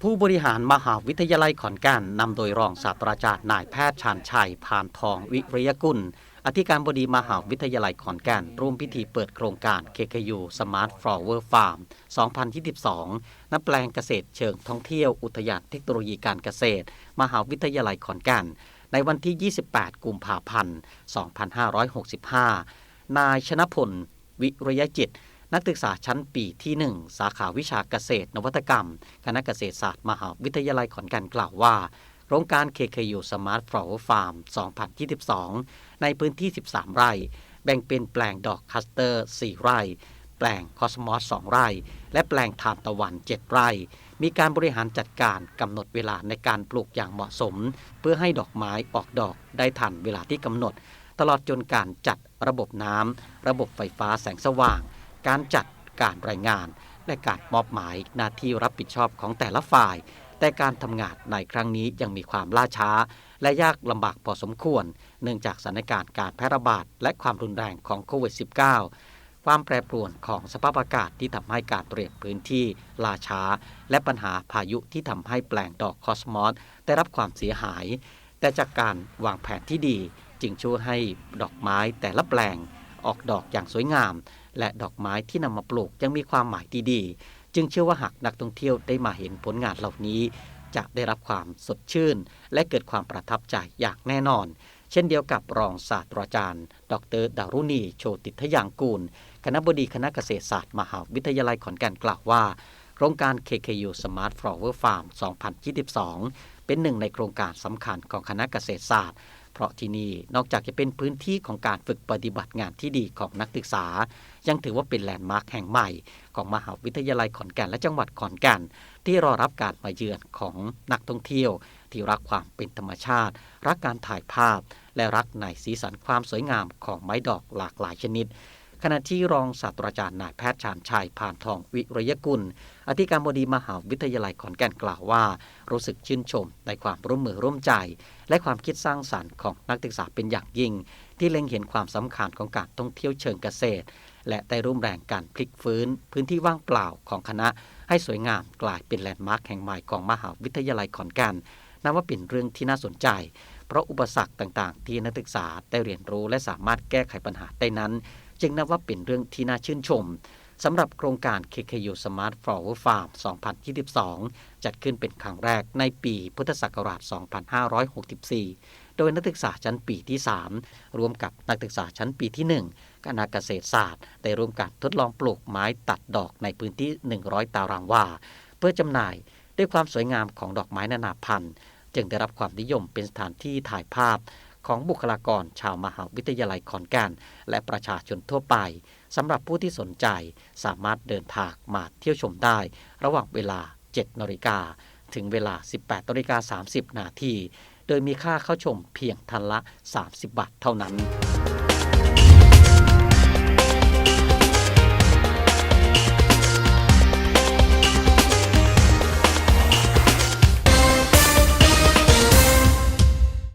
ผู้บริหารมหาวิทยาลัยขอนแก่นนำโดยรองศาสตราจารย์นายแพทย์ชาญชัยพานทองวิริยกุล อธิการบดีมหาวิทยาลัยขอนแก่นร่วมพิธีเปิดโครงการ KKU Smart Flower Farm 2022 ณ แปลงเกษตรเชิงท่องเที่ยวอุทยานเทคโนโลยีการเกษตร มหาวิทยาลัยขอนแก่น ในวันที่ 28 กุมภาพันธ์ 2565 นายชนะพล วิริยจิต นักศึกษาชั้นปีที่ 1 สาขาวิชาเกษตร นวัตกรรม คณะเกษตรศาสตร์มหาวิทยาลัยขอนแก่นกล่าวว่าโครงการ KKU Smart Flower Farm 2022 ในพื้นที่ 13 ไร่ แบ่งเป็นแปลงดอกคัสเตอร์ 4 ไร่ แปลงคอสมอส 2 ไร่ และแปลงทานตะวัน 7 ไร่ มีการบริหารจัดการกำหนดเวลาในการปลูกอย่างเหมาะสม เพื่อให้ดอกไม้ออกดอกได้ทันเวลาที่กำหนด ตลอดจนการจัดระบบน้ำระบบไฟฟ้าแสงสว่าง การจัดการรายงาน และการมอบหมายหน้าที่รับผิดชอบของแต่ละฝ่าย แต่การทำงานในครั้งนี้ยังมีความล่าช้า และยากลำบากพอสมควร เนื่องจากสถานการณ์การแพร่ระบาดและความรุนแรงของโควิด -19 ความแปรปรวนของสภาพอากาศที่ทำให้การเตรียมพื้นที่ล่าช้า และปัญหาพายุที่ทำให้แปลงดอกคอสมอสได้รับความเสียหาย แต่จากการวางแผนที่ดีจึงช่วยให้ดอกไม้แต่ละแปลงออกดอกอย่างสวยงาม และดอกไม้ที่นำมาปลูกยังมีความหมายที่ดีจึงเชื่อว่าหากนักท่องเที่ยวได้มาเห็นผลงานเหล่านี้ จะได้รับความสดชื่น และเกิดความประทับใจอย่างแน่นอน เช่นเดียวกับรองศาสตราจารย์ ดรดารุณี โชติทยางกูล คณะบดีคณะเกษตรศาสตร์มหาวิทยาลัยขอนแก่นกล่าวว่าโครงการ KKU Smart Flower Farm 2022 เป็นหนึ่งในโครงการสำคัญของคณะเกษตรศาสตร์ เพราะที่นี่นอกจากจะเป็นพื้นที่ของการฝึกปฏิบัติงานที่ดีของนักศึกษา ยังถือว่าเป็นแลนด์มาร์คแห่งใหม่ ของมหาวิทยาลัยขอนแก่นและจังหวัดขอนแก่น ที่รอรับการมาเยือนของนักท่องเที่ยว ที่รักความเป็นธรรมชาติ รักการถ่ายภาพ และรักในสีสันความสวยงามของไม้ดอกหลากหลายชนิด ขณะที่รองศาสตราจารย์นายแพทย์ชาญชัยพานทองวิรยกุล อธิการบดีมหาวิทยาลัยขอนแก่นกล่าวว่า รู้สึกชื่นชมในความร่วมมือร่วมใจ และความคิดสร้างสรรค์ของนักศึกษาเป็นอย่างยิ่ง ที่เล็งเห็นความสำคัญของการท่องเที่ยวเชิงเกษตร และได้ร่วมแรงการพลิกฟื้น พื้นที่ว่างเปล่าของคณะ ให้สวยงามกลายเป็นแลนด์มาร์คแห่งใหม่ของมหาวิทยาลัยขอนแก่นนับว่าเป็นเรื่องที่น่าสนใจ เพราะอุปสรรคต่างๆ ที่นักศึกษาได้เรียนรู้และสามารถแก้ไขปัญหาได้นั้น จึงนับว่าเป็นเรื่องที่น่าชื่นชมสำหรับโครงการ KKU Smart Flower Farm 2022 จัดขึ้นเป็นครั้งแรกในปีพุทธศักราช 2564 โดยนักศึกษาชั้นปีที่ 3 รวมกับนักศึกษาชั้นปีที่ 1 คณะเกษตรศาสตร์ ได้ร่วมกันทดลองปลูกไม้ตัดดอกในพื้นที่ 100 ตารางวา เพื่อจำหน่ายด้วยความสวยงามของดอกไม้นานาพันธุ์ จึงได้รับความนิยมเป็นสถานที่ถ่ายภาพ ของบุคลากรชาวมหาวิทยาลัยขอนแก่นและประชาชนทั่วไปสำหรับผู้ที่สนใจสามารถเดินทางมาเที่ยวชมได้ ระหว่างเวลา 7นาฬิกาถึงเวลา 18นาฬิกา30 นาที โดยมีค่าเข้าชมเพียงทันละ 30 บาทเท่านั้น